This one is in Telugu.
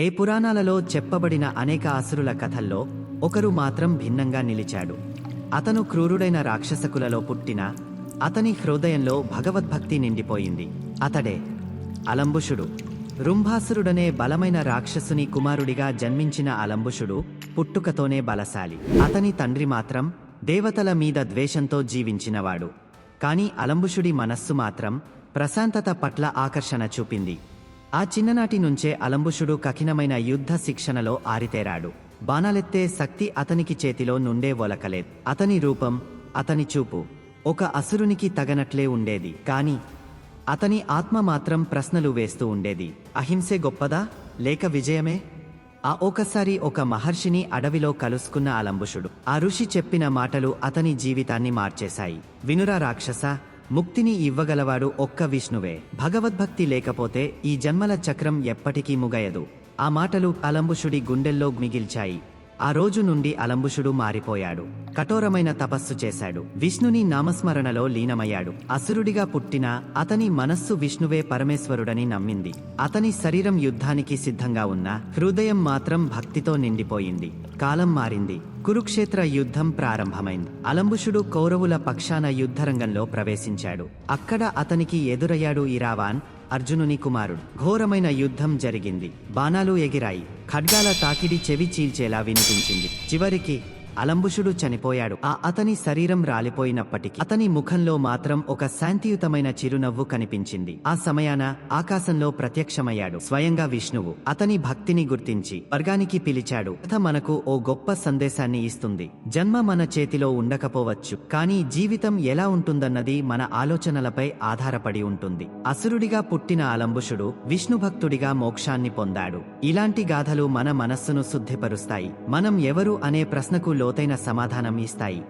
ఏ పురాణాలలో చెప్పబడిన అనేక అసురుల కథల్లో ఒకరు మాత్రం భిన్నంగా నిలిచాడు. అతను క్రూరుడైన రాక్షసకులలో పుట్టిన అతని హృదయంలో భగవద్భక్తి నిండిపోయింది. అతడే అలంబుషుడు. రుంభాసురుడనే బలమైన రాక్షసుని కుమారుడిగా జన్మించిన అలంబుషుడు పుట్టుకతోనే బలశాలి. అతని తండ్రి మాత్రం దేవతల మీద ద్వేషంతో జీవించినవాడు. కాని అలంబుషుడి మనస్సు మాత్రం ప్రశాంతత పట్ల ఆకర్షణ చూపింది. ఆ చిన్ననాటి నుంచే అలంబుషుడు కఠినమైన యుద్ధ శిక్షణలో ఆరితేరాడు. బాణాలెత్తే శక్తి అతనికి చేతిలో నుండే ఒలకలేదు అతని రూపం అతని చూపు ఒక అసురునికి తగనట్లే ఉండేది. కాని అతని ఆత్మ మాత్రం ప్రశ్నలు వేస్తూ ఉండేది. అహింసే గొప్పదా? లేక విజయమే? ఆ ఒకసారి ఒక మహర్షిని అడవిలో కలుసుకున్న అలంబుషుడు. ఆ ఋషి చెప్పిన మాటలు అతని జీవితాన్ని మార్చేశాయి. వినురా రాక్షస? ముక్తిని ఇవ్వగలవాడు ఒక్క విష్ణువే. భగవద్భక్తి లేకపోతే ఈ జన్మల చక్రం ఎప్పటికీ ముగయదు. ఆ మాటలు అలంబుషుడి గుండెల్లో మిగిల్చాయి. ఆ రోజు నుండి అలంబుషుడు మారిపోయాడు. కఠోరమైన తపస్సు చేశాడు. విష్ణుని నామస్మరణలో లీనమయ్యాడు. అసురుడిగా పుట్టిన అతని మనస్సు విష్ణువే పరమేశ్వరుడని నమ్మింది. అతని శరీరం యుద్ధానికి సిద్ధంగా ఉన్న హృదయం మాత్రం భక్తితో నిండిపోయింది. కాలం మారింది. కురుక్షేత్ర యుద్ధం ప్రారంభమైంది. అలంబుషుడు కౌరవుల పక్షాన యుద్ధరంగంలో ప్రవేశించాడు. అక్కడ అతనికి ఎదురయ్యాడు ఇరావాన్ అర్జునుని కుమారుడు. ఘోరమైన యుద్ధం జరిగింది. బాణాలు ఎగిరాయి. ఖడ్గాల తాకిడి చెవి చీల్చేలా వినిపించింది. చివరికి అలంబుషుడు చనిపోయాడు. ఆ అతని శరీరం రాలిపోయినప్పటికీ అతని ముఖంలో మాత్రం ఒక శాంతియుతమైన చిరునవ్వు కనిపించింది. ఆ సమయాన ఆకాశంలో ప్రత్యక్షమయ్యాడు. స్వయంగా విష్ణువు అతని భక్తిని గుర్తించి వర్గానికి పిలిచాడు. కథ మనకు ఓ గొప్ప సందేశాన్ని ఇస్తుంది. జన్మ మన చేతిలో ఉండకపోవచ్చు కానీ జీవితం ఎలా ఉంటుందన్నది మన ఆలోచనలపై ఆధారపడి ఉంటుంది. అసురుడిగా పుట్టిన అలంబుషుడు విష్ణు భక్తుడిగా మోక్షాన్ని పొందాడు. ఇలాంటి గాథలు మన మనస్సును శుద్ధిపరుస్తాయి. మనం ఎవరు అనే ప్రశ్నకు లోతైన సమాధానం ఇస్తాయి